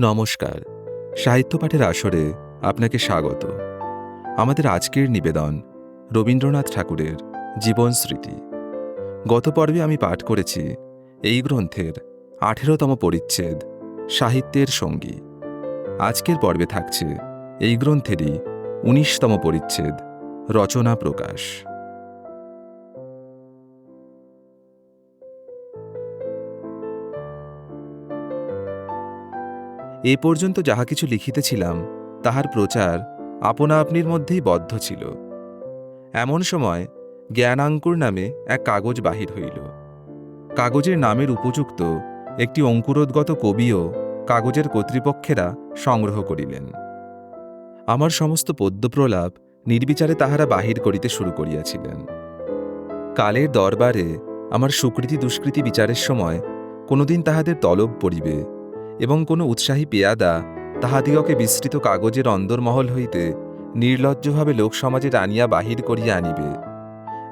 নমস্কার। সাহিত্য পাঠের আসরে আপনাকে স্বাগত। আমাদের আজকের নিবেদন রবীন্দ্রনাথ ঠাকুরের জীবন স্মৃতি। গত পর্বে আমি পাঠ করেছি এই গ্রন্থের আঠেরোতম পরিচ্ছেদ, সাহিত্যের সঙ্গী। আজকের পর্বে থাকছে এই গ্রন্থেরই উনিশতম পরিচ্ছেদ, রচনা প্রকাশ। এ পর্যন্ত যাহা কিছু লিখিতেছিলাম, তাহার প্রচার আপনা আপনির মধ্যেই বদ্ধ ছিল। এমন সময় জ্ঞানাঙ্কুর নামে এক কাগজ বাহির হইল। কাগজের নামের উপযুক্ত একটি অঙ্কুরোদ্গত কবিও কাগজের কর্তৃপক্ষেরা সংগ্রহ করিলেন। আমার সমস্ত পদ্যপ্রলাপ নির্বিচারে তাহারা বাহির করিতে শুরু করিয়াছিলেন। কালের দরবারে আমার সুকৃতি দুষ্কৃতি বিচারের সময় কোনোদিন তাহাদের তলব পড়িবে এবং কোনো উৎসাহী পেয়াদা, তাহাদিগকে বিস্তৃত কাগজের অন্দরমহল হইতে নির্লজ্জভাবে লোকসমাজে টানিয়া বাহির করিয়া আনিবে।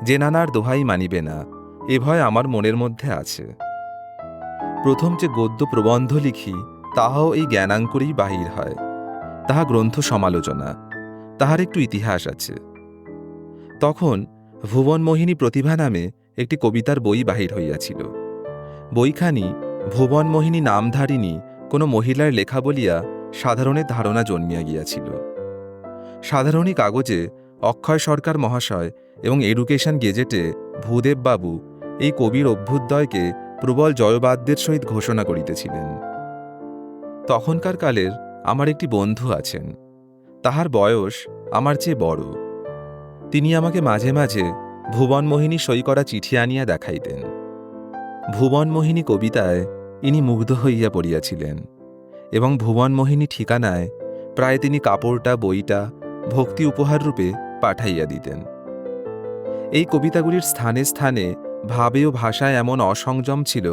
যে নানার দোহাই মানিবে না, এ ভয় আমার মনের মধ্যে আছে। প্রথম যে গদ্য প্রবন্ধ লিখি, তাহাও এই জ্ঞানাঙ্কুরেই বাহির হয়। তাহা গ্রন্থ সমালোচনা, তাহার একটু ইতিহাস আছে। তখন ভুবনমোহিনী প্রতিভা নামে একটি কবিতার বই বাহির হইয়াছিল। বইখানি ভুবনমোহিনী নামধারিণী কোনো মহিলার লেখা বলিয়া সাধারণের ধারণা জন্মিয়া গিয়াছিল। সাধারণী কাগজে অক্ষয় সরকার মহাশয় এবং এডুকেশন গেজেটে ভূদেববাবু এই কবির অভ্যুদয়কে প্রবল জয়বাদ্যের সহিত ঘোষণা করিতেছিলেন। তখনকার কালের আমার একটি বন্ধু আছেন। তাহার বয়স আমার চেয়ে বড়। তিনি আমাকে মাঝে মাঝে ভুবনমোহিনী সই করা চিঠি আনিয়া দেখাইতেন। ভুবনমোহিনী কবিতায় ইনি মুগ্ধ হইয়া পড়িয়াছিলেন, এবং ভুবনমোহিনী ঠিকানায় প্রায় তিনি কাপড়টা, বইটা, ভক্তি উপহার রূপে পাঠাইয়া দিতেন। এই কবিতাগুলির স্থানে স্থানে ভাবে ও ভাষায় এমন অসংযম ছিল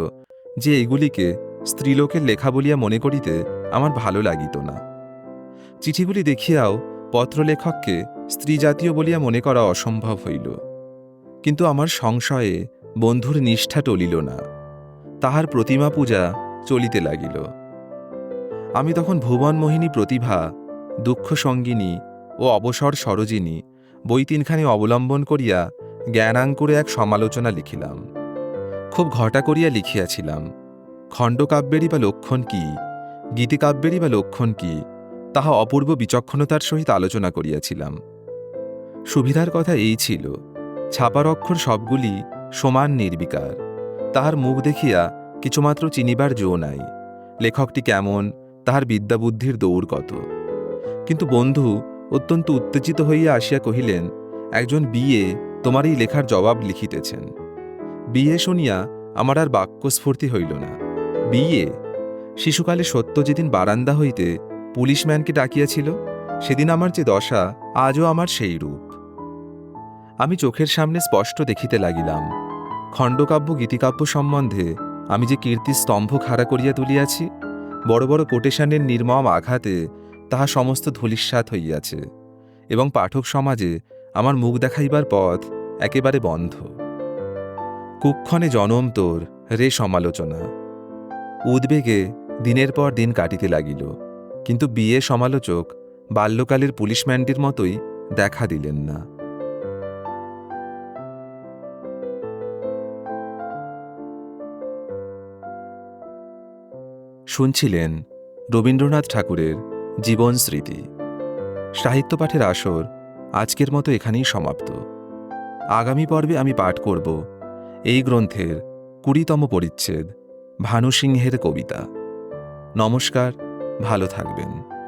যে এগুলিকে স্ত্রীলোকের লেখা বলিয়া মনে করিতে আমার ভালো লাগিত না। চিঠিগুলি দেখিয়াও পত্রলেখককে স্ত্রীজাতীয় বলিয়া মনে করা অসম্ভব হইল, কিন্তু আমার সংশয়ে বন্ধুর নিষ্ঠা টলিল না। তাহার প্রতিমা পূজা চলিতে লাগিল। আমি তখন ভুবনমোহিনী প্রতিভা দুঃখ সঙ্গিনী ও অবসর সরোজিনী বই তিনখানি অবলম্বন করিয়া জ্ঞানাঙ্কুরে এক সমালোচনা লিখিলাম। খুব ঘটা করিয়া লিখিয়াছিলাম, খণ্ডকাব্যেরই বা লক্ষণ কি, গীতিকাব্যেরই বা লক্ষণ কি, তাহা অপূর্ব বিচক্ষণতার সহিত আলোচনা করিয়াছিলাম। সুবিধার কথা এই ছিল, ছাপার অক্ষর সবগুলি সমান নির্বিকার। তাহার মুখ দেখিয়া কিছুমাত্র চিনিবার জো নাই। লেখকটি কেমন, তাহার বিদ্যাবুদ্ধির দৌড় কত। কিন্তু বন্ধু, অত্যন্ত উত্তেজিত হইয়া আসিয়া কহিলেন, একজন বিয়ে তোমার এই লেখার জবাব লিখিতেছেন। বিয়ে শুনিয়া আমার আর বাক্যস্ফূর্তি হইল না। বিয়ে শিশুকালে সত্য যেদিন বারান্দা হইতে পুলিশম্যানকে ডাকিয়াছিল, সেদিন আমার যে দশা আজও আমার সেই রূপ। আমি চোখের সামনে স্পষ্ট দেখিতে লাগিলাম। খণ্ডকাব্য, গীতিকাব্য সম্বন্ধে আমি যে কীর্তি স্তম্ভ খাড়া করিয়া তুলিয়াছি, বড় বড় কোটেশনের নির্মম আঘাতে তাহা সমস্ত ধূলিস্বাত হইয়াছে এবং পাঠক সমাজে আমার মুখ দেখাইবার পথ একেবারে বন্ধ। কুক্ষণে জনম তোর রে সমালোচনা। উদ্বেগে দিনের পর দিন কাটিতে লাগিল, কিন্তু বিয়ে সমালোচক বাল্যকালের পুলিশম্যানটির মতোই দেখা দিলেন না। শুনছিলেন রবীন্দ্রনাথ ঠাকুরের জীবন স্মৃতি। সাহিত্য পাঠের আসর আজকের মতো এখানেই সমাপ্ত। আগামী পর্বে আমি পাঠ করব এই গ্রন্থের কুড়িতম পরিচ্ছেদ, ভানু সিংহের কবিতা। নমস্কার, ভালো থাকবেন।